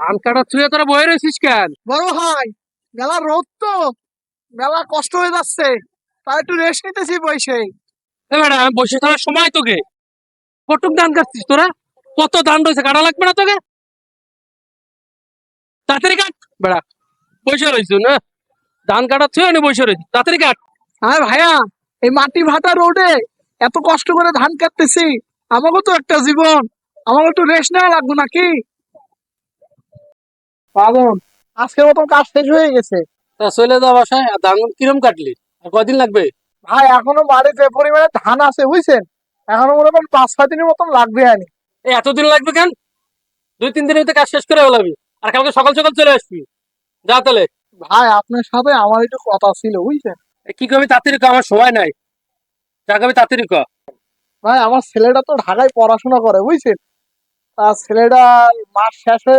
ধান কাটা ছুঁয়ে তোরা বয়ে রয়েছিস কেন? বড় ভাই মেলা রোদ তো মেলা কষ্ট হয়ে যাচ্ছে তাই একটু রেস্ট নিতেছি বসে। ম্যাডাম বসে থাকার সময় তোকে কটুক ধান কাটছিস তোরা? কত ধান রয়েছে কাটা লাগবে না তোকে? তাড়াতাড়ি কাট। বেড়া বসে রয়েছ না? ধান কাটা ছুঁয়ে নি বসে রয়েছিস তাড়াতাড়ি কাট। হ্যাঁ ভাইয়া এই মাটি ভাটা রোডে এত কষ্ট করে ধান কাটতেছি আমাকেও তো একটা জীবন আমাকে একটু রেস্ট নেওয়া লাগবে নাকি? পাবন আজকের মতন কাজ শেষ হয়ে গেছে। তা চলে যা বাসায় আর ধান কিরম কাটলি? আর কদিন লাগবে? ভাই এখনও বাড়িতে পরিমাণে ধান আছে বুঝছেন? এখনও মনে করেন পাঁচ ছয় দিনের মতন লাগবে আনি এই এতদিন লাগবে কেন? দুই তিন দিনের ভিতরে কাজ শেষ করে ফেলাবি। আর কালকে সকাল সকাল চলে আসবি। যা তাহলে। ভাই আপনার সাথে আমার একটু কথা ছিল বুঝছেন? কি করবি তাড়াতাড়ি কর, আমার সময় নাই। যা করবি তাড়াতাড়ি কর ভাই আমার ছেলেটা তো ঢাকায় পড়াশোনা করে বুঝছেন? তার ছেলেটা মাস শেষ হয়ে